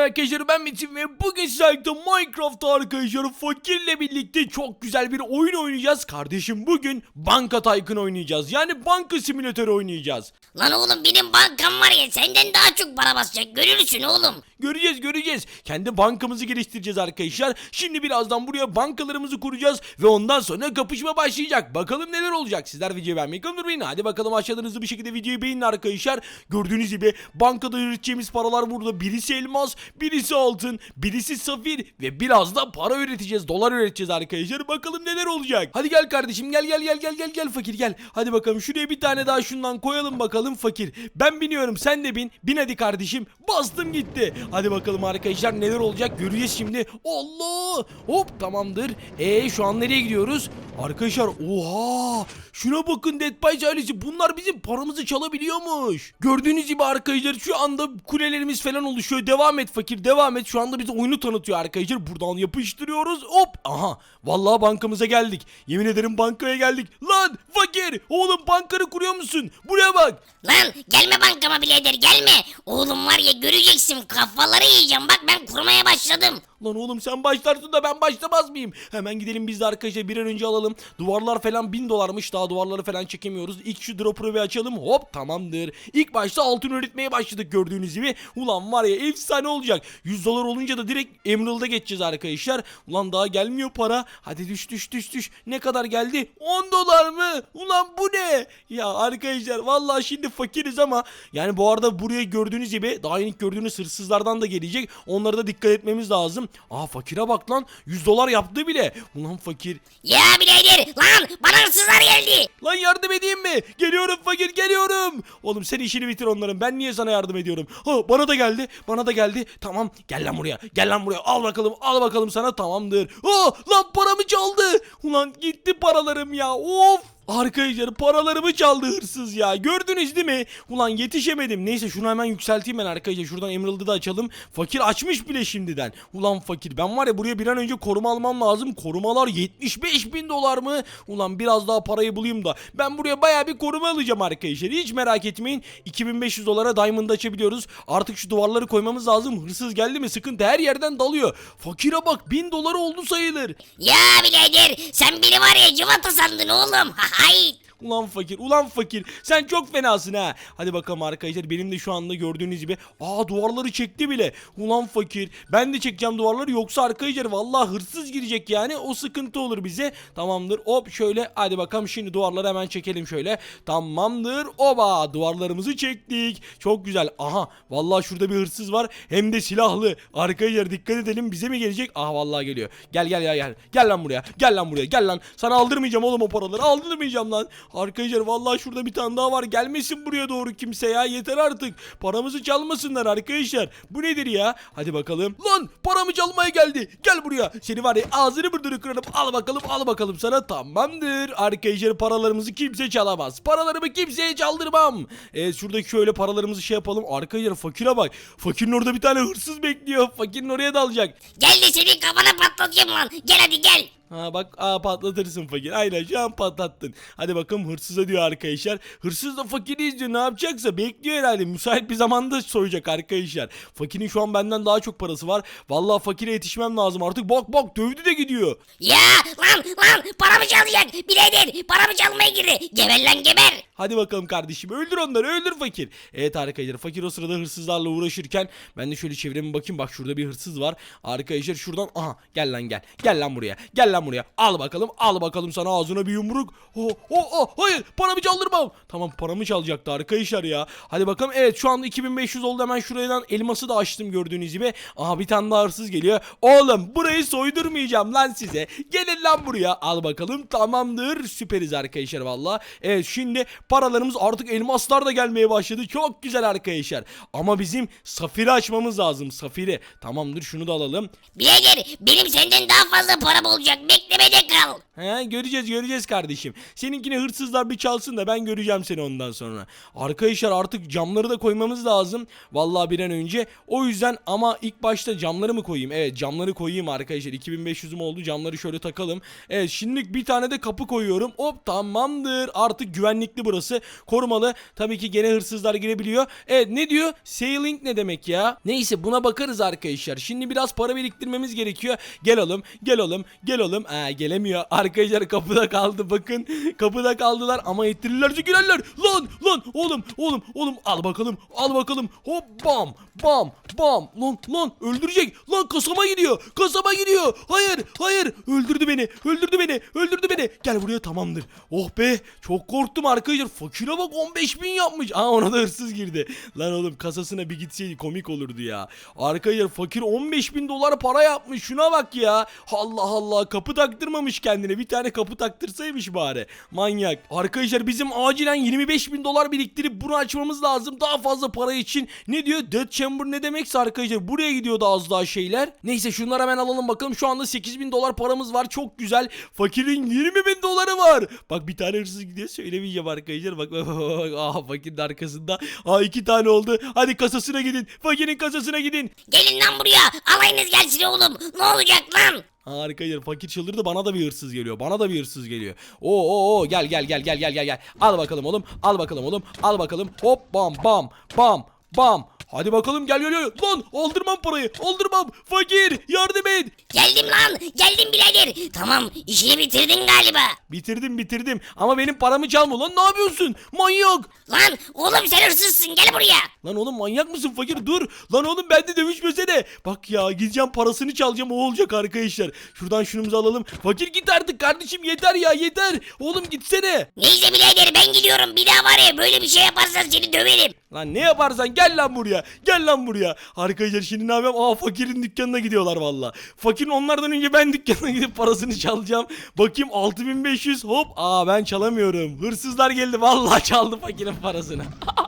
arkadaşlar ben Metin ve bugün sizlerle Minecraft'ta arkadaşlar fakirle birlikte çok güzel bir oyun oynayacağız. Kardeşim bugün banka Tycoon oynayacağız. Yani banka simülatörü oynayacağız. Lan oğlum benim bankam var ya senden daha çok para basacak görürsün oğlum. Göreceğiz göreceğiz. Kendi bankamızı geliştireceğiz arkadaşlar. Şimdi birazdan buraya bankalarımızı kuracağız ve ondan sonra kapışma başlayacak. Bakalım neler olacak. Sizler videoyu beğenmeyi unutmayın. Hadi bakalım aşağıdan hızlı bir şekilde videoyu beğenin arkadaşlar. Gördüğünüz gibi bankada üreteceğimiz paralar burada. Birisi elmas, birisi altın, birisi safir ve biraz da para üreteceğiz. Dolar üreteceğiz arkadaşlar. Bakalım neler olacak. Hadi gel kardeşim gel gel gel gel gel gel fakir gel. Hadi bakalım şuraya bir tane daha şundan koyalım bakalım fakir. Ben biniyorum sen de bin. Bin hadi kardeşim. Bastım gitti. Hadi bakalım arkadaşlar neler olacak göreceğiz şimdi. Allah! Hop tamamdır. E şu an nereye gidiyoruz? Arkadaşlar oha! Şuna bakın Dead by ailesi. Bunlar bizim paramızı çalabiliyormuş. Gördüğünüz gibi arkadaşlar şu anda kulelerimiz falan oluşuyor. Devam et fakir devam et. Şu anda bize oyunu tanıtıyor arkadaşlar. Buradan yapıştırıyoruz. Hop! Aha! Vallahi bankamıza geldik. Yemin ederim bankaya geldik. Lan fakir! Oğlum bankanı kuruyor musun? Buraya bak. Lan gelme bankama birader gelme. Oğlum var ya göreceksin kafaları yiyeceğim bak ben kurmaya başladım. Lan oğlum sen başlarsın da ben başlamaz mıyım? Hemen gidelim biz de arkadaşlar bir an önce alalım. Duvarlar falan bin dolarmış daha duvarları falan çekemiyoruz. İlk şu dropper'ı bir açalım hop tamamdır. İlk başta altın üretmeye başladık gördüğünüz gibi. Ulan var ya efsane olacak. 100 dolar olunca da direkt Emerald'a geçeceğiz arkadaşlar. Ulan daha gelmiyor para. Hadi düş düş düş düş. Ne kadar geldi? 10 dolar mı? Ulan bu ne? Ya arkadaşlar vallahi şimdi fakiriz ama yani bu arada buraya gördüğünüz gibi daha ilk gördüğünüz hırsızlardan da gelecek. Onlara da dikkat etmemiz lazım. Aa fakire bak lan 100 dolar yaptı bile. Ulan fakir. Ya birader lan bana hırsızlar geldi. Lan yardım edeyim mi? Geliyorum fakir geliyorum. Oğlum sen işini bitir onların. Ben niye sana yardım ediyorum? Ha bana da geldi. Bana da geldi. Tamam gel lan buraya. Gel lan buraya. Al bakalım. Al bakalım sana tamamdır. Aa lan paramı çaldı. Ulan gitti paralarım ya. Of. Arkadaşlar paralarımı çaldı hırsız ya. Gördünüz değil mi? Ulan yetişemedim. Neyse şunu hemen yükselteyim ben arkadaşlar. Şuradan Emerald'ı da açalım. Fakir açmış bile şimdiden. Ulan fakir ben var ya buraya bir an önce koruma almam lazım. Korumalar 75 bin dolar mı? Ulan biraz daha parayı bulayım da. Ben buraya baya bir koruma alacağım arkadaşlar. Hiç merak etmeyin. 2500 dolara diamond açabiliyoruz. Artık şu duvarları koymamız lazım. Hırsız geldi mi sıkıntı her yerden dalıyor. Fakire bak 1000 dolar oldu sayılır. Ya birader sen beni var ya cıvata sandın oğlum. fight. Ulan fakir, ulan fakir. Sen çok fenasın ha. Hadi bakalım arkadaşlar. Benim de şu anda gördüğünüz gibi. Aa duvarları çekti bile. Ulan fakir. Ben de çekeceğim duvarları. Yoksa arkadaşlar vallahi hırsız girecek yani. O sıkıntı olur bize. Tamamdır. Hop şöyle. Hadi bakalım şimdi duvarları hemen çekelim şöyle. Tamamdır. Oba duvarlarımızı çektik. Çok güzel. Aha. Vallahi şurada bir hırsız var. Hem de silahlı. Arkadaşlar dikkat edelim. Bize mi gelecek? Aha vallahi geliyor. Gel gel gel gel. Gel lan buraya. Gel lan buraya. Gel lan. Sana aldırmayacağım oğlum o paraları. Aldırmayacağım lan. Arkadaşlar vallahi şurada bir tane daha var. Gelmesin buraya doğru kimse ya. Yeter artık. Paramızı çalmasınlar arkadaşlar. Bu nedir ya? Hadi bakalım. Lan paramı çalmaya geldi. Gel buraya. Seni var ya ağzını burnunu kırarım. Al bakalım al bakalım sana. Tamamdır. Arkadaşlar paralarımızı kimse çalamaz. Paralarımı kimseye çaldırmam. Evet şuradaki şöyle paralarımızı şey yapalım. Arkadaşlar fakire bak. Fakirin orada bir tane hırsız bekliyor. Fakirin oraya dalacak. Gel de senin kafana patlatayım lan. Gel hadi gel. Ha bak aa patlatırsın fakir. Aynen şu an patlattın. Hadi bakalım hırsıza diyor arkadaşlar. Hırsız da fakiri izliyor ne yapacaksa bekliyor herhalde. Müsait bir zamanda soyacak arkadaşlar. Fakirin şu an benden daha çok parası var. Vallahi fakire yetişmem lazım artık. Bak bak dövdü de gidiyor. Ya lan lan paramı çalacak. Birader paramı çalmaya girdi. Geber lan geber. Hadi bakalım kardeşim öldür onları öldür fakir. Evet arkadaşlar fakir o sırada hırsızlarla uğraşırken ben de şöyle çevreme bakayım bak şurada bir hırsız var. Arkadaşlar şuradan aha gel lan gel. Gel lan buraya. Gel lan buraya. Al bakalım al bakalım sana ağzına bir yumruk. Oh oh oh hayır paramı çaldırmam. Tamam paramı çalacaktı arkadaşlar ya. Hadi bakalım evet şu anda 2500 oldu hemen şuradan elması da açtım gördüğünüz gibi. Aha bir tane daha hırsız geliyor. Oğlum burayı soydurmayacağım lan size. Gelin lan buraya. Al bakalım tamamdır. Süperiz arkadaşlar valla. Evet şimdi paralarımız artık elmaslar da gelmeye başladı. Çok güzel arkadaşlar. Ama bizim safiri açmamız lazım. Safiri. Tamamdır şunu da alalım. Birader benim senden daha fazla param olacak beklemede kal. He göreceğiz göreceğiz kardeşim. Seninkini hırsızlar bir çalsın da ben göreceğim seni ondan sonra. Arkadaşlar artık camları da koymamız lazım. Vallahi bir an önce. O yüzden ama ilk başta camları mı koyayım? Evet camları koyayım arkadaşlar. 2500'üm oldu camları şöyle takalım. Evet şimdilik bir tane de kapı koyuyorum. Hop tamamdır. Artık güvenlikli burası. Korumalı. Tabii ki gene hırsızlar girebiliyor. Evet ne diyor? Sailing ne demek ya? Neyse buna bakarız arkadaşlar. Şimdi biraz para biriktirmemiz gerekiyor. Gel oğlum gel oğlum gel oğlum. Aa, gelemiyor. Arkadaşlar kapıda kaldı bakın. Kapıda kaldılar ama ettirirlerce girerler. Lan lan oğlum oğlum oğlum al bakalım al bakalım. Hop bam bam bam. Lan lan öldürecek. Lan kasaba gidiyor. Kasaba gidiyor. Hayır hayır öldürdü beni öldürdü beni öldürdü beni. Gel buraya tamamdır. Oh be çok korktum arkadaşlar. Fakire bak 15 bin yapmış. Aa ona da hırsız girdi. Lan oğlum kasasına bir gitseydi komik olurdu ya. Arkadaşlar fakir 15 bin dolar para yapmış. Şuna bak ya. Allah Allah kapı taktırmamış kendine. Bir tane kapı taktırsaymış bari. Manyak. Arkadaşlar bizim acilen 25 bin dolar biriktirip bunu açmamız lazım. Daha fazla para için. Ne diyor? Chamber ne demekse arkadaşlar. Buraya gidiyordu az daha şeyler. Neyse şunları hemen alalım bakalım. Şu anda 8 bin dolar paramız var. Çok güzel. Fakirin 20 bin doları var. Bak bir tane hırsız gidiyor. Söylemeyeceğim arkadaşlar. Bak bak bak. Aa fakirin arkasında. Aa iki tane oldu. Hadi kasasına gidin. Fakirin kasasına gidin. Gelin lan buraya. Alayınız gelsin oğlum. Ne olacak lan? Arkadaşlar fakir çıldırdı bana da bir hırsız geliyor. Bana da bir hırsız geliyor. Oo oo oo gel gel gel gel gel gel gel. Al bakalım oğlum. Al bakalım oğlum. Al bakalım. Hop bam bam bam bam. Hadi bakalım gel gel gel. Lan aldırmam parayı. Aldırmam. Fakir yardım et. Geldim lan. Geldim birader. Tamam işini bitirdin galiba. Bitirdim bitirdim. Ama benim paramı çalma lan. Ne yapıyorsun? Manyak. Lan oğlum sen hırsızsın gel buraya. Lan oğlum manyak mısın fakir dur. Lan oğlum ben de dövüşmesene. Bak ya gideceğim parasını çalacağım o olacak arkadaşlar. Şuradan şunumuzu alalım. Fakir git artık kardeşim yeter ya yeter. Oğlum gitsene. Neyse birader ben gidiyorum. Bir daha var ya böyle bir şey yaparsan seni döverim. Lan ne yaparsan gel lan buraya. Gel lan buraya. Arkadaşlar şimdi ne yapayım? Aa fakirin dükkanına gidiyorlar valla. Fakirin onlardan önce ben dükkanına gidip parasını çalacağım. Bakayım 6500 hop. Aa ben çalamıyorum. Hırsızlar geldi vallahi çaldı fakirin parasını.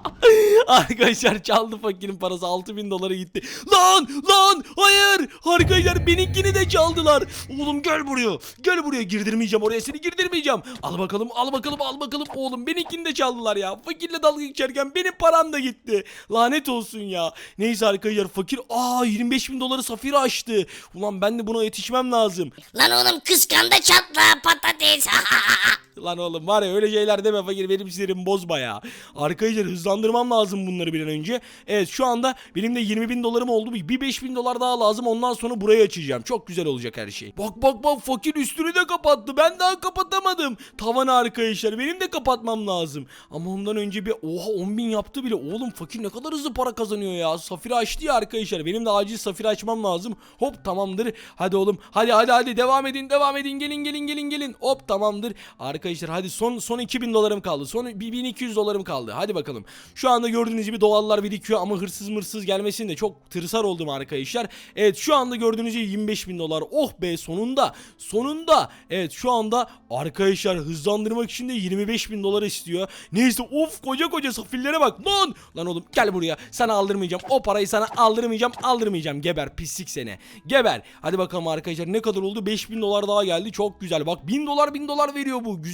Arkadaşlar çaldı fakirin parası 6000 dolara gitti. Lan lan hayır. Arkadaşlar benimkini de çaldılar. Oğlum gel buraya. Gel buraya girdirmeyeceğim oraya seni girdirmeyeceğim. Al bakalım al bakalım al bakalım. Oğlum benimkini de çaldılar ya. Fakirle dalga geçerken benim param da gitti. Lanet olsun ya. Neyse arkadaşlar fakir aa 25 bin doları safira açtı. Ulan ben de buna yetişmem lazım. Lan oğlum kıskanda çatla patates. Lan oğlum var ya öyle şeyler deme fakir benim sinirimi bozma ya. Arkadaşlar hızlandırmam lazım bunları bir an önce. Evet şu anda benim de 20 bin dolarım oldu. Bir 5 bin dolar daha lazım ondan sonra burayı açacağım. Çok güzel olacak her şey. Bak bak bak fakir üstünü de kapattı. Ben daha kapatamadım. Tavanı arkadaşlar benim de kapatmam lazım. Ama ondan önce bir oha 10 bin yaptı bile. Oğlum fakir ne kadar hızlı para kazanıyor ya. Safira açtı ya arkadaşlar. Benim de acil safira açmam lazım. Hop tamamdır. Hadi oğlum. Hadi hadi hadi devam edin devam edin. Gelin gelin gelin gelin. Hop tamamdır. Arkadaşlar hadi son son 2000 dolarım kaldı. Son 1200 dolarım kaldı. Hadi bakalım. Şu anda gördüğünüz gibi dolarlar birikiyor ama hırsız mırsız gelmesin de çok tırsar oldum arkadaşlar. Evet şu anda gördüğünüz gibi 25 bin dolar. Oh be sonunda. Sonunda. Evet şu anda arkadaşlar hızlandırmak için de 25 bin dolar istiyor. Neyse of koca koca safillere bak. Lan. Lan oğlum gel buraya. Sana aldırmayacağım. O parayı sana aldırmayacağım. Aldırmayacağım. Geber pislik seni. Geber. Hadi bakalım arkadaşlar ne kadar oldu? 5000 dolar daha geldi. Çok güzel. Bak 1000 dolar 1000 dolar veriyor bu. Güzel.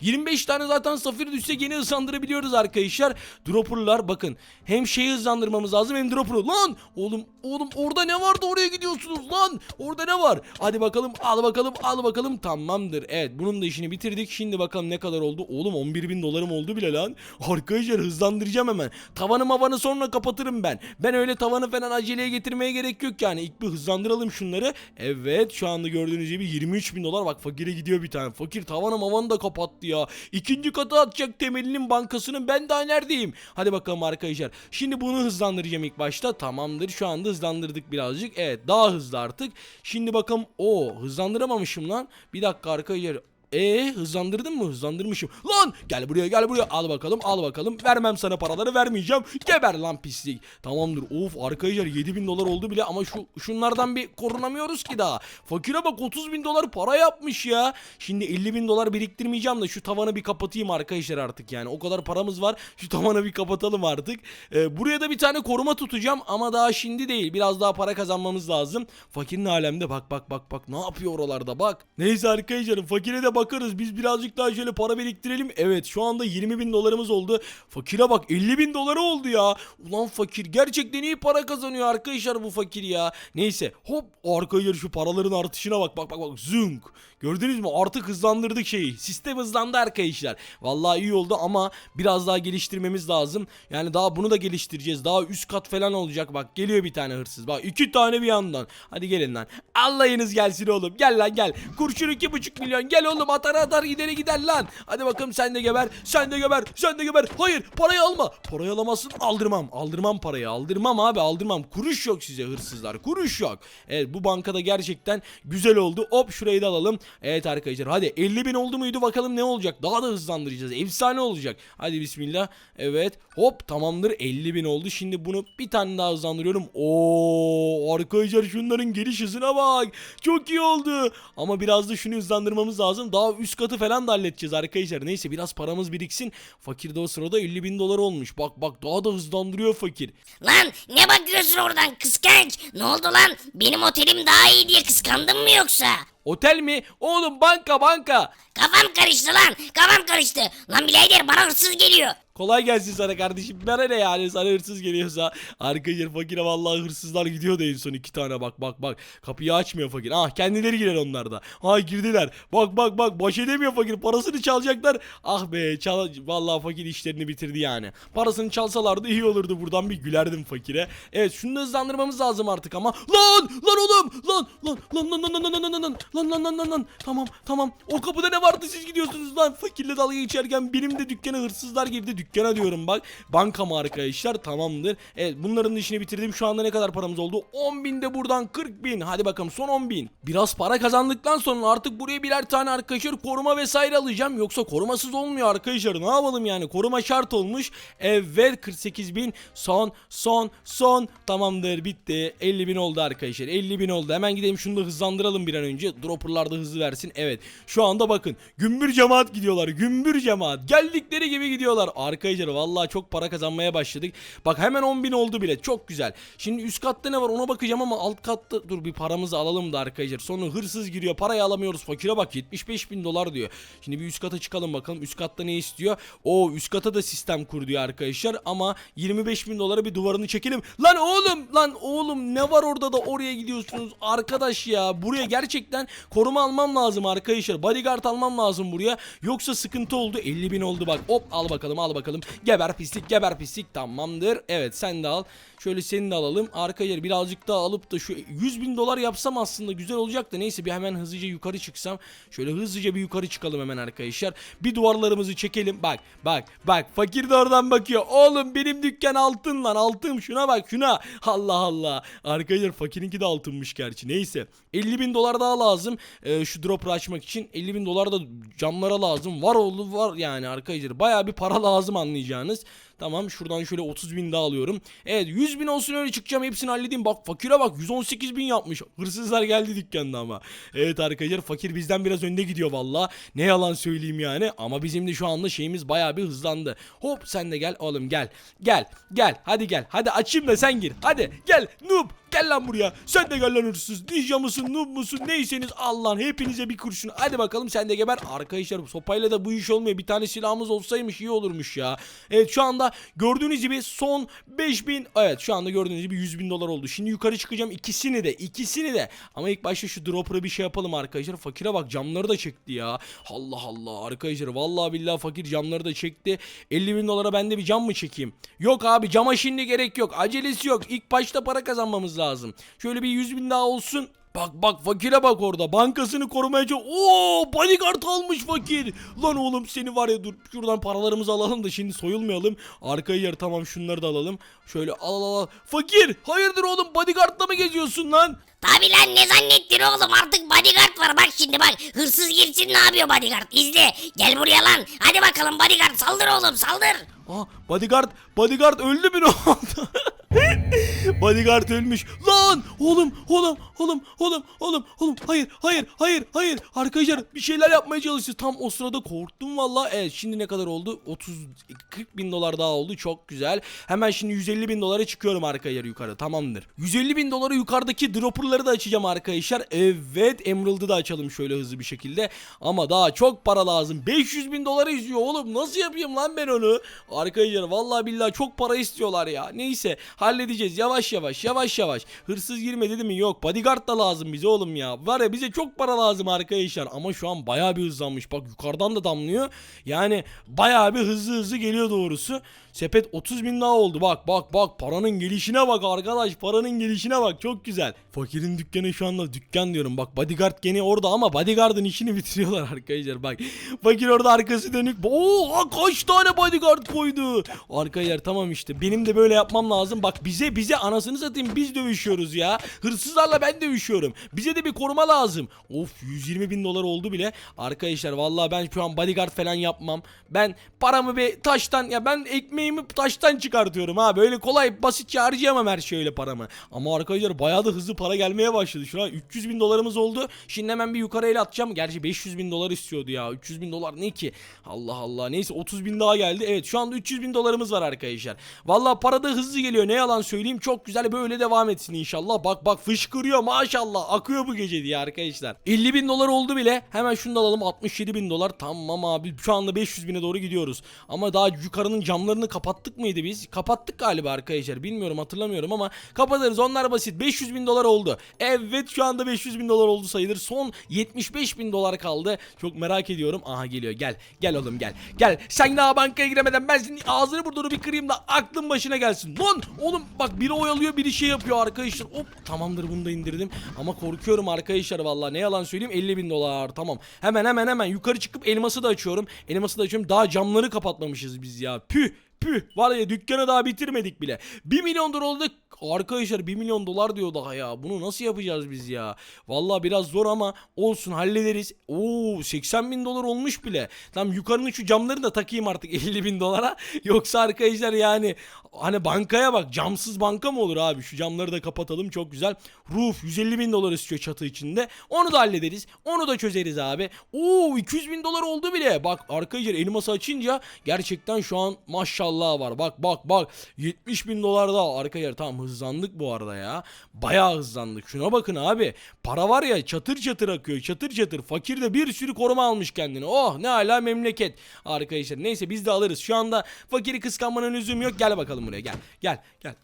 25 tane zaten safir düşse gene hızlandırabiliyoruz arkadaşlar. Dropper'lar bakın. Hem şeyi hızlandırmamız lazım hem dropper'ı. Lan oğlum oğlum orada ne vardı oraya gidiyorsunuz lan. Orada ne var? Hadi bakalım al bakalım al bakalım. Tamamdır. Evet bunun da işini bitirdik. Şimdi bakalım ne kadar oldu. Oğlum 11 bin dolarım oldu bile lan. Arkadaşlar hızlandıracağım hemen. Tavanı mavanı sonra kapatırım ben. Ben öyle tavanı falan aceleye getirmeye gerek yok yani. İlk bir hızlandıralım şunları. Evet şu anda gördüğünüz gibi 23 bin dolar. Bak fakire gidiyor bir tane. Fakir tavanı mavanı da kapattı ya. İkinci kata atacak temelinin bankasının ben daha neredeyim? Hadi bakalım arkadaşlar. Şimdi bunu hızlandıracağım ilk başta. Tamamdır. Şu anda hızlandırdık birazcık. Evet daha hızlı artık. Şimdi bakalım. o hızlandıramamışım lan. Bir dakika arkadaşlar. E hızlandırdın mı? Hızlandırmışım. Lan gel buraya gel buraya. Al bakalım al bakalım. Vermem sana paraları vermeyeceğim. Geber lan pislik. Tamamdır. Of arkadaşlar 7000 dolar oldu bile ama şu şunlardan bir korunamıyoruz ki daha. Fakire bak 30 bin dolar para yapmış ya. Şimdi 50 bin dolar biriktirmeyeceğim de şu tavanı bir kapatayım arkadaşlar artık yani. O kadar paramız var. Şu tavanı bir kapatalım artık. Ee, buraya da bir tane koruma tutacağım ama daha şimdi değil. Biraz daha para kazanmamız lazım. Fakirin alemde bak bak bak bak ne yapıyor oralarda bak. Neyse arkadaşlar fakire de bakarız. Biz birazcık daha şöyle para biriktirelim. Evet şu anda 20 bin dolarımız oldu. Fakire bak 50 bin doları oldu ya. Ulan fakir gerçekten iyi para kazanıyor arkadaşlar bu fakir ya. Neyse hop arkadaşlar şu paraların artışına bak bak bak bak zünk. Gördünüz mü artık hızlandırdık şeyi. Sistem hızlandı arkadaşlar. Vallahi iyi oldu ama biraz daha geliştirmemiz lazım. Yani daha bunu da geliştireceğiz. Daha üst kat falan olacak bak. Geliyor bir tane hırsız. Bak iki tane bir yandan. Hadi gelin lan. Allah'ınız gelsin oğlum. Gel lan gel. Kurşun iki buçuk milyon. Gel oğlum atar atar ileri gider lan. Hadi bakalım sen de geber. Sen de geber. Sen de geber. Hayır parayı alma. Parayı alamazsın aldırmam. Aldırmam parayı. Aldırmam abi aldırmam. Kuruş yok size hırsızlar. Kuruş yok. Evet bu bankada gerçekten güzel oldu. Hop şurayı da alalım. Evet arkadaşlar hadi 50 bin oldu muydu bakalım ne olacak. Daha da hızlandıracağız. Efsane olacak. Hadi bismillah. Evet hop tamamdır 50 bin oldu. Şimdi bunu bir tane daha hızlandırıyorum. Oo arkadaşlar şunların geliş hızına bak. Çok iyi oldu. Ama biraz da şunu hızlandırmamız lazım. Daha üst katı falan da halledeceğiz arkadaşlar. Neyse biraz paramız biriksin. Fakir de o sırada 50 bin dolar olmuş. Bak bak daha da hızlandırıyor fakir. Lan ne bakıyorsun oradan kıskanç? Ne oldu lan? Benim otelim daha iyi diye kıskandın mı yoksa? Otel mi? Oğlum banka banka. Kafam karıştı lan. Kafam karıştı. Lan birader bana hırsız geliyor. Kolay gelsin sana kardeşim. Bana ne yani sana hırsız geliyorsa. Arkadaşlar fakire vallahi hırsızlar gidiyordu en son iki tane bak bak bak. Kapıyı açmıyor fakir. Ah kendileri girer onlar da. Ha girdiler. Bak bak bak baş edemiyor fakir. Parasını çalacaklar. Ah be çal vallahi fakir işlerini bitirdi yani. Parasını çalsalardı iyi olurdu. Buradan bir gülerdim fakire. Evet şunu da hızlandırmamız lazım artık ama. Lan lan oğlum lan lan lan lan lan lan lan lan lan lan lan lan lan lan tamam tamam o kapıda ne vardı siz gidiyorsunuz lan fakirle dalga geçerken benim de dükkana hırsızlar girdi dükkana diyorum bak. Banka mı arkadaşlar tamamdır. Evet bunların işini bitirdim. Şu anda ne kadar paramız oldu? 10 bin de buradan 40 bin. Hadi bakalım son 10 bin. Biraz para kazandıktan sonra artık buraya birer tane arkadaşlar koruma vesaire alacağım. Yoksa korumasız olmuyor arkadaşlar. Ne yapalım yani? Koruma şart olmuş. Evet 48 bin. Son son son. Tamamdır bitti. 50 bin oldu arkadaşlar. 50 bin oldu. Hemen gidelim şunu da hızlandıralım bir an önce. Dropperlar da hızlı versin. Evet şu anda bakın. Gümbür cemaat gidiyorlar. Gümbür cemaat. Geldikleri gibi gidiyorlar. Arkadaşlar vallahi çok para kazanmaya başladık. Bak hemen 10 bin oldu bile. Çok güzel. Şimdi üst katta ne var ona bakacağım ama alt katta dur bir paramızı alalım da arkadaşlar sonra hırsız giriyor parayı alamıyoruz. Fakire bak 75 bin dolar diyor. Şimdi bir üst kata çıkalım bakalım. Üst katta ne istiyor? O üst kata da sistem kur diyor arkadaşlar ama 25 bin dolara bir duvarını çekelim. Lan oğlum lan oğlum ne var orada da oraya gidiyorsunuz? Arkadaş ya buraya gerçekten koruma almam lazım arkadaşlar bodyguard almam lazım buraya. Yoksa sıkıntı oldu. 50 bin oldu bak. Hop al bakalım al bakalım geber pislik geber pislik. Tamamdır. Evet sen de al. Şöyle seni de alalım. Arkadaşlar birazcık daha alıp da şu 100 bin dolar yapsam aslında güzel olacak da neyse bir hemen hızlıca yukarı çıksam. Şöyle hızlıca bir yukarı çıkalım hemen arkadaşlar bir duvarlarımızı çekelim. Bak bak bak. Fakir de oradan bakıyor. Oğlum benim dükkan altın lan altın. Şuna bak şuna. Allah Allah. Arkadaşlar fakirinki de altınmış gerçi. Neyse. 50 bin dolar daha lazım. Ee, şu dropper açmak için 50 bin dolar da camlara lazım. Var oldu var yani arkadaşlar baya bir para lazım anlayacağınız Tamam şuradan şöyle 30 bin daha alıyorum. Evet 100 bin olsun öyle çıkacağım hepsini halledeyim. Bak fakire bak 118 bin yapmış. Hırsızlar geldi dükkanda ama. Evet arkadaşlar fakir bizden biraz önde gidiyor valla. Ne yalan söyleyeyim yani. Ama bizim de şu anda şeyimiz baya bir hızlandı. Hop sen de gel oğlum gel. Gel gel hadi gel. Hadi açayım da sen gir. Hadi gel noob. Gel lan buraya. Sen de gel lan hırsız. Ninja mısın, noob musun, neyseniz Allah'ın hepinize bir kurşun. Hadi bakalım sen de geber. Arkadaşlar sopayla da bu iş olmuyor. Bir tane silahımız olsaymış iyi olurmuş ya. Evet şu anda gördüğünüz gibi son 5000 evet şu anda gördüğünüz gibi 100 bin dolar oldu. Şimdi yukarı çıkacağım ikisini de ikisini de. Ama ilk başta şu dropper'a bir şey yapalım arkadaşlar. Fakire bak camları da çekti ya. Allah Allah arkadaşlar vallahi billahi fakir camları da çekti. 50 bin dolara ben de bir cam mı çekeyim? Yok abi cama şimdi gerek yok. Acelesi yok. İlk başta para kazanmamız lazım. Şöyle bir 100 bin daha olsun. Bak bak fakire bak orada bankasını korumaya çok Oo bodyguard almış fakir. Lan oğlum seni var ya dur şuradan paralarımızı alalım da şimdi soyulmayalım. Arkaya yer tamam şunları da alalım. Şöyle al al al. Fakir hayırdır oğlum bodyguardla mı geziyorsun lan? Tabi lan ne zannettin oğlum artık bodyguard var bak şimdi bak hırsız girsin ne yapıyor bodyguard izle gel buraya lan hadi bakalım bodyguard saldır oğlum saldır. Aa bodyguard bodyguard öldü mü ne oldu? bodyguard ölmüş. Lan oğlum oğlum oğlum oğlum oğlum oğlum hayır hayır hayır hayır arkadaşlar bir şeyler yapmaya çalışıyoruz. Tam o sırada korktum valla. Evet şimdi ne kadar oldu? 30 40 bin dolar daha oldu çok güzel. Hemen şimdi 150 bin dolara çıkıyorum arkadaşlar yukarı tamamdır. 150 bin dolara yukarıdaki dropperları da açacağım arkadaşlar. Evet Emerald'ı da açalım şöyle hızlı bir şekilde. Ama daha çok para lazım. 500 bin dolara istiyor oğlum. Nasıl yapayım lan ben onu? Arkadaşlar vallahi billahi çok para istiyorlar ya. Neyse halledeceğiz yavaş yavaş yavaş yavaş. Hırsız girmedi değil mi? Yok bodyguard da lazım bize oğlum ya. Var ya bize çok para lazım arkadaşlar. Ama şu an bayağı bir hızlanmış. Bak yukarıdan da damlıyor. Yani bayağı bir hızlı hızlı geliyor doğrusu. Sepet 30 bin daha oldu. Bak bak bak paranın gelişine bak arkadaş. Paranın gelişine bak çok güzel. Fakirin dükkanı şu anda dükkan diyorum. Bak bodyguard gene orada ama bodyguard'ın işini bitiriyorlar arkadaşlar. Bak fakir orada arkası dönük. Oo kaç tane bodyguard koydu. Arkadaşlar tamam işte benim de böyle yapmam lazım. Bak bize bize anasını satayım biz dövüşüyoruz ya. Hırsızlarla ben dövüşüyorum. Bize de bir koruma lazım. Of 120 bin dolar oldu bile. Arkadaşlar vallahi ben şu an bodyguard falan yapmam. Ben paramı bir taştan ya ben ekmeğimi taştan çıkartıyorum ha. Böyle kolay basitçe harcayamam her şeyle paramı. Ama arkadaşlar bayağı da hızlı para gelmeye başladı. Şu an 300 bin dolarımız oldu. Şimdi hemen bir yukarı el atacağım. Gerçi 500 bin dolar istiyordu ya. 300 bin dolar ne ki? Allah Allah. Neyse 30 bin daha geldi. Evet şu anda 300 bin dolarımız var arkadaşlar. Vallahi para da hızlı geliyor. Ne yalan söyleyeyim. Çok güzel böyle devam etsin inşallah. Bak bak fışkırıyor maşallah. Akıyor bu gece diye arkadaşlar. 50 bin dolar oldu bile. Hemen şunu da alalım. 67 bin dolar. Tamam abi. Şu anda 500 bine doğru gidiyoruz. Ama daha yukarının camlarını kapattık mıydı biz? Kapattık galiba arkadaşlar. Bilmiyorum hatırlamıyorum ama kapatırız. Onlar basit. 500 bin dolar oldu. Evet şu anda 500 bin dolar oldu sayılır. Son 75 bin dolar kaldı. Çok merak ediyorum. Aha geliyor gel. Gel oğlum gel. Gel. Sen daha bankaya giremeden ben senin ağzını burnunu bir kırayım da aklın başına gelsin. Lan oğlum bak biri oyalıyor biri şey yapıyor arkadaşlar. Hop tamamdır bunu da indirdim. Ama korkuyorum arkadaşlar vallahi ne yalan söyleyeyim 50 bin dolar tamam. Hemen hemen hemen yukarı çıkıp elması da açıyorum. Elması da açıyorum. Daha camları kapatmamışız biz ya. Püh Püh var dükkanı daha bitirmedik bile. 1 milyon dolar oldu. Arkadaşlar 1 milyon dolar diyor daha ya. Bunu nasıl yapacağız biz ya? Vallahi biraz zor ama olsun hallederiz. Oo 80 bin dolar olmuş bile. Tamam yukarının şu camlarını da takayım artık 50 bin dolara. Yoksa arkadaşlar yani hani bankaya bak camsız banka mı olur abi? Şu camları da kapatalım çok güzel. Roof 150 bin dolar istiyor çatı içinde. Onu da hallederiz. Onu da çözeriz abi. Oo 200 bin dolar oldu bile. Bak arkadaşlar elması açınca gerçekten şu an maşallah var. Bak bak bak 70 bin dolar daha arkadaşlar tamam hızlandık bu arada ya. Bayağı hızlandık. Şuna bakın abi. Para var ya çatır çatır akıyor. Çatır çatır. Fakir de bir sürü koruma almış kendine. Oh ne hala memleket. Arkadaşlar neyse biz de alırız. Şu anda fakiri kıskanmanın lüzum yok. Gel bakalım buraya gel. Gel gel.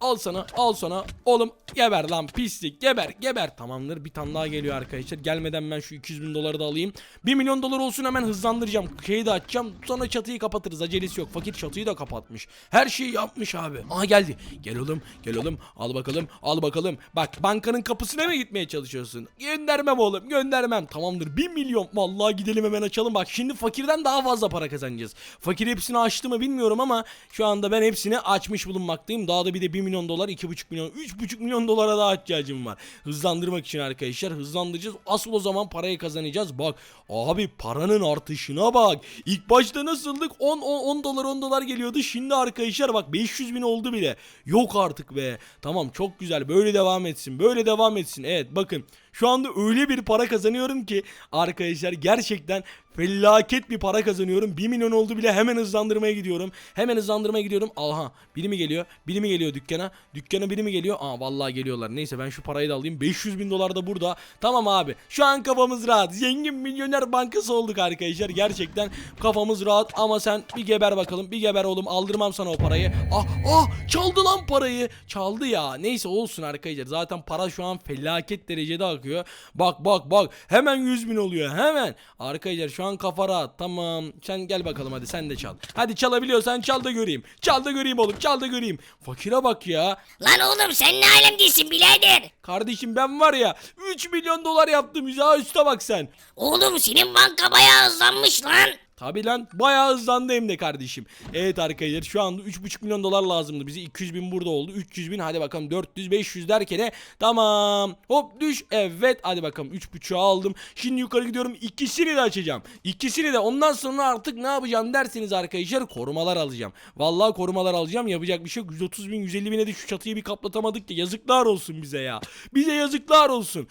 Al sana al sana. Oğlum geber lan pislik geber geber. Tamamdır bir tane daha geliyor arkadaşlar. Gelmeden ben şu 200 bin doları da alayım. 1 milyon dolar olsun hemen hızlandıracağım. Şeyi de açacağım. Sonra çatıyı kapatırız acelesi yok. Fakir çatıyı da kapatmış. Her şeyi yapmış abi. Aha geldi. Gel oğlum gel oğlum. Al bakalım al bakalım. Bak bankanın kapısına mı gitmeye çalışıyorsun? Göndermem oğlum göndermem. Tamamdır 1 milyon. Vallahi gidelim hemen açalım. Bak şimdi fakirden daha fazla para kazanacağız. Fakir hepsini açtı mı bilmiyorum ama şu anda ben hepsini açmış bulunmaktayım. Daha da bir de 1 milyon dolar 2,5 milyon 3,5 milyon dolara daha ihtiyacım var. Hızlandırmak için arkadaşlar hızlandıracağız. Asıl o zaman parayı kazanacağız. Bak abi paranın artışına bak. İlk başta nasıldık 10, 10, 10 dolar 10 dolar geliyordu. Şimdi arkadaşlar bak 500 bin oldu bile. Yok artık be. Tamam çok güzel böyle devam etsin. Böyle devam etsin. Evet bakın şu anda öyle bir para kazanıyorum ki arkadaşlar gerçekten felaket bir para kazanıyorum. 1 milyon oldu bile hemen hızlandırmaya gidiyorum. Hemen hızlandırmaya gidiyorum. Aha biri mi geliyor? Biri mi geliyor dükkana? Dükkana biri mi geliyor? Aa vallahi geliyorlar. Neyse ben şu parayı da alayım. 500 bin dolar da burada. Tamam abi. Şu an kafamız rahat. Zengin milyoner bankası olduk arkadaşlar. Gerçekten kafamız rahat ama sen bir geber bakalım. Bir geber oğlum. Aldırmam sana o parayı. Ah ah çaldı lan parayı. Çaldı ya. Neyse olsun arkadaşlar. Zaten para şu an felaket derecede akıyor. Bak bak bak. Hemen 100 bin oluyor. Hemen. Arkadaşlar şu an kafa rahat. Tamam. Sen gel bakalım hadi sen de çal. Hadi çalabiliyorsan çal da göreyim. Çal da göreyim oğlum çal da göreyim. Fakire bak ya. Lan oğlum sen ne alemdesin birader? Kardeşim ben var ya 3 milyon dolar yaptım ya üste bak sen. Oğlum senin banka bayağı hızlanmış lan. Tabi lan bayağı hızlandı hem de kardeşim. Evet arkadaşlar şu anda 3,5 milyon dolar lazımdı. Bize 200 bin burada oldu. 300 bin hadi bakalım 400 500 derken de tamam. Hop düş. Evet hadi bakalım 3,5'u aldım. Şimdi yukarı gidiyorum. İkisini de açacağım. İkisini de ondan sonra artık ne yapacağım derseniz arkadaşlar korumalar alacağım. Vallahi korumalar alacağım. Yapacak bir şey yok. 130 bin 150 bine de şu çatıyı bir kaplatamadık ya. Yazıklar olsun bize ya. Bize yazıklar olsun.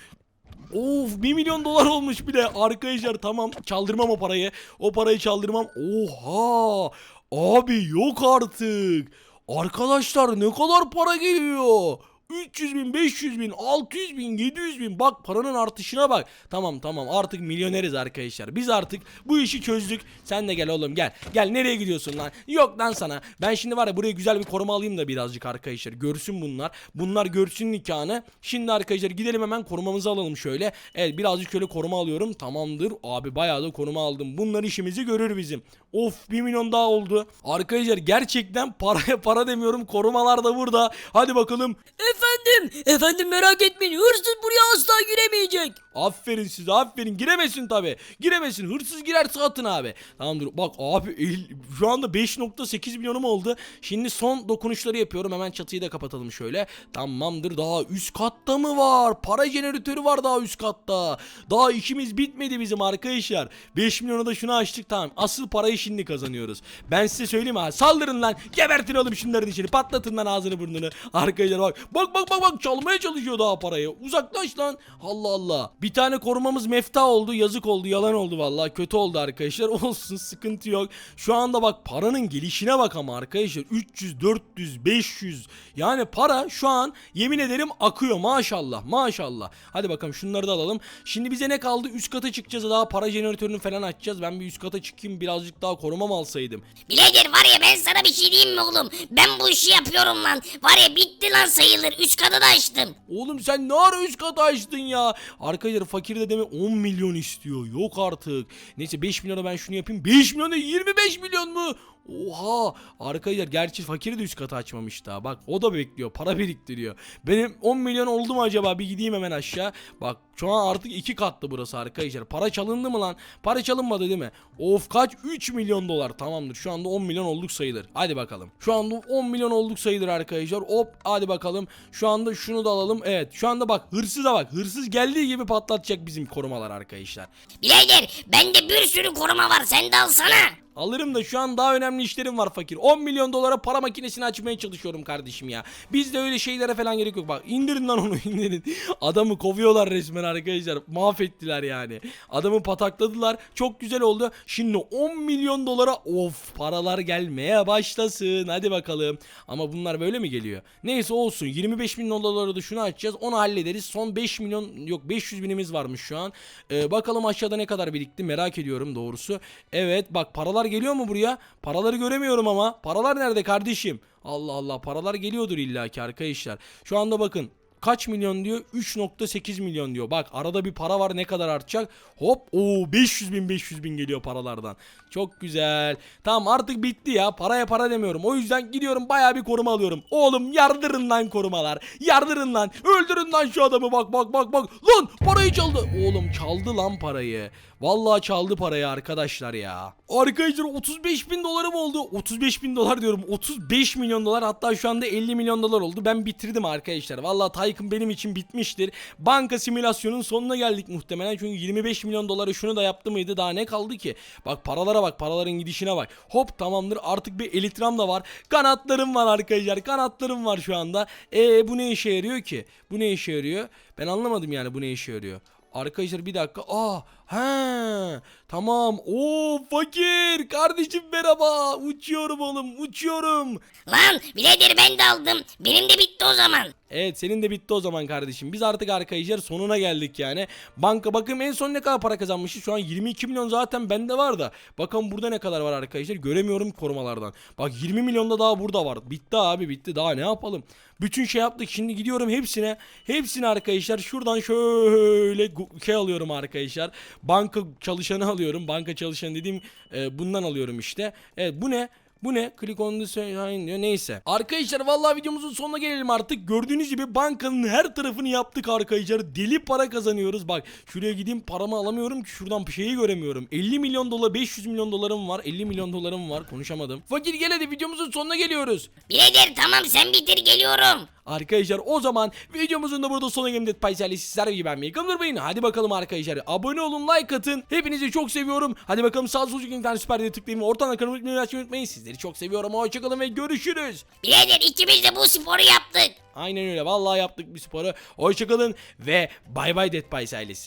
Of 1 milyon dolar olmuş bile arkadaşlar tamam çaldırmam o parayı. O parayı çaldırmam. Oha! Abi yok artık. Arkadaşlar ne kadar para geliyor 300 bin 500 bin 600 bin 700 bin. Bak paranın artışına bak. Tamam tamam. Artık milyoneriz arkadaşlar. Biz artık bu işi çözdük. Sen de gel oğlum gel. Gel nereye gidiyorsun lan? Yok lan sana. Ben şimdi var ya buraya güzel bir koruma alayım da birazcık arkadaşlar. Görsün bunlar. Bunlar görsün nikahını. Şimdi arkadaşlar gidelim hemen korumamızı alalım şöyle. Evet birazcık şöyle koruma alıyorum. Tamamdır. Abi bayağı da koruma aldım. Bunlar işimizi görür bizim. Of 1 milyon daha oldu. Arkadaşlar gerçekten paraya para demiyorum. Korumalar da burada. Hadi bakalım Efendim, efendim merak etmeyin hırsız buraya asla giremeyecek. Aferin size aferin. Giremesin tabi giremesin hırsız girerse atın abi. Tamamdır bak abi şu anda 5.8 milyonum oldu. Şimdi son dokunuşları yapıyorum. Hemen çatıyı da kapatalım şöyle. Tamamdır daha üst katta mı var? Para jeneratörü var daha üst katta. Daha işimiz bitmedi bizim arkadaşlar. 5 milyonu da şunu açtık tamam. Asıl parayı şimdi kazanıyoruz. Ben size söyleyeyim ha saldırın lan. Gebertin oğlum şunları dışarı patlatın lan ağzını burnunu. Arkadaşlar bak bak bak bak bak çalmaya çalışıyor daha parayı. Uzaklaş lan. Allah Allah. Bir tane korumamız mefta oldu yazık oldu yalan oldu vallahi. Kötü oldu arkadaşlar olsun sıkıntı yok. Şu anda bak paranın gelişine bak ama arkadaşlar. 300 400 500 yani para şu an yemin ederim akıyor. Maşallah maşallah. Hadi bakalım şunları da alalım. Şimdi bize ne kaldı? Üst kata çıkacağız. Daha para jeneratörünü falan açacağız. Ben bir üst kata çıkayım birazcık daha korumam alsaydım? Birader var ya ben sana bir şey diyeyim mi oğlum? Ben bu işi yapıyorum lan. Var ya bitti lan sayılır. Üç katı da açtım. Oğlum sen ne ara üst kata açtın ya? Arkadaşlar fakir dedeme 10 milyon istiyor. Yok artık. Neyse 5 milyona ben şunu yapayım. 5 milyona 25 milyon mu? Oha arkadaşlar gerçi fakiri de üst kata açmamış daha. Bak o da bekliyor para biriktiriyor. Benim 10 milyon oldu mu acaba? Bir gideyim hemen aşağı. Bak şu an artık iki katlı burası arkadaşlar. Para çalındı mı lan? Para çalınmadı değil mi? Of kaç? 3 milyon dolar. Tamamdır şu anda 10 milyon olduk sayılır. Hadi bakalım. Şu anda 10 milyon olduk sayılır arkadaşlar. Hop hadi bakalım. Şu anda şunu da alalım. Evet şu anda bak hırsıza bak. Hırsız geldiği gibi patlatacak bizim korumalar arkadaşlar. Birader bende bir sürü koruma var. Sen de alsana. Alırım da şu an daha önemli işlerim var fakir. 10 milyon dolara para makinesini açmaya çalışıyorum kardeşim ya. Bizde öyle şeylere falan gerek yok. Bak indirin lan onu indirin. Adamı kovuyorlar resmen arkadaşlar. Mahvettiler yani. Adamı patakladılar. Çok güzel oldu. Şimdi 10 milyon dolara of paralar gelmeye başlasın. Hadi bakalım. Ama bunlar böyle mi geliyor? Neyse olsun. 25 milyon dolara da şunu açacağız. Onu hallederiz. Son 5 milyon yok 500 binimiz varmış şu an. Ee, bakalım aşağıda ne kadar birikti merak ediyorum doğrusu. Evet bak paralar geliyor mu buraya? Paraları göremiyorum ama. Paralar nerede kardeşim? Allah Allah paralar geliyordur illaki arkadaşlar. Şu anda bakın kaç milyon diyor? 3.8 milyon diyor. Bak arada bir para var ne kadar artacak? Hop o 500 bin 500 bin geliyor paralardan. Çok güzel. Tamam artık bitti ya. Paraya para demiyorum. O yüzden gidiyorum bayağı bir koruma alıyorum. Oğlum yardırın lan korumalar. Yardırın lan. Öldürün lan şu adamı. Bak bak bak bak. Lan parayı çaldı. Oğlum çaldı lan parayı. Vallahi çaldı parayı arkadaşlar ya. Arkadaşlar 35 bin dolarım oldu. 35 bin dolar diyorum. 35 milyon dolar hatta şu anda 50 milyon dolar oldu. Ben bitirdim arkadaşlar. Vallahi Tycoon benim için bitmiştir. Banka simülasyonun sonuna geldik muhtemelen. Çünkü 25 milyon doları şunu da yaptı mıydı daha ne kaldı ki? Bak paralara bak paraların gidişine bak. Hop tamamdır artık bir elitram da var. Kanatlarım var arkadaşlar. Kanatlarım var şu anda. E bu ne işe yarıyor ki? Bu ne işe yarıyor? Ben anlamadım yani bu ne işe yarıyor. Arkadaşlar bir dakika. Aa, he. Tamam. Oo fakir. Kardeşim merhaba. Uçuyorum oğlum. Uçuyorum. Lan birader ben de aldım. Benim de bitti o zaman. Evet senin de bitti o zaman kardeşim. Biz artık arkadaşlar sonuna geldik yani. Banka bakın en son ne kadar para kazanmışız? Şu an 22 milyon zaten bende var da. Bakın burada ne kadar var arkadaşlar? Göremiyorum korumalardan. Bak 20 milyon da daha burada var. Bitti abi bitti. Daha ne yapalım? Bütün şey yaptık. Şimdi gidiyorum hepsine. Hepsini arkadaşlar şuradan şöyle şey alıyorum arkadaşlar. Banka çalışanı alıyorum. Banka çalışanı dediğim e, bundan alıyorum işte. Evet bu ne? Bu ne? Click on the sign diyor. Neyse. Arkadaşlar vallahi videomuzun sonuna gelelim artık. Gördüğünüz gibi bankanın her tarafını yaptık arkadaşlar. Deli para kazanıyoruz. Bak şuraya gideyim paramı alamıyorum ki şuradan bir şeyi göremiyorum. 50 milyon dolar 500 milyon dolarım var. 50 milyon dolarım var. Konuşamadım. Fakir gel hadi videomuzun sonuna geliyoruz. Birader tamam sen bitir geliyorum. Arkadaşlar o zaman videomuzun da burada sona geldi. Paysal'i sizler gibi beğenmeyi unutmayın. Hadi bakalım arkadaşlar. Abone olun, like atın. Hepinizi çok seviyorum. Hadi bakalım sağ sol internet süper tıklayın. ve Ortadan kanalıma unutmayın. unutmayın. Sizleri çok seviyorum. Hoşçakalın ve görüşürüz. Birader ikimiz de bu sporu yaptık. Aynen öyle. Vallahi yaptık bir sporu. Hoşçakalın ve bay bay Dead Pies ailesi.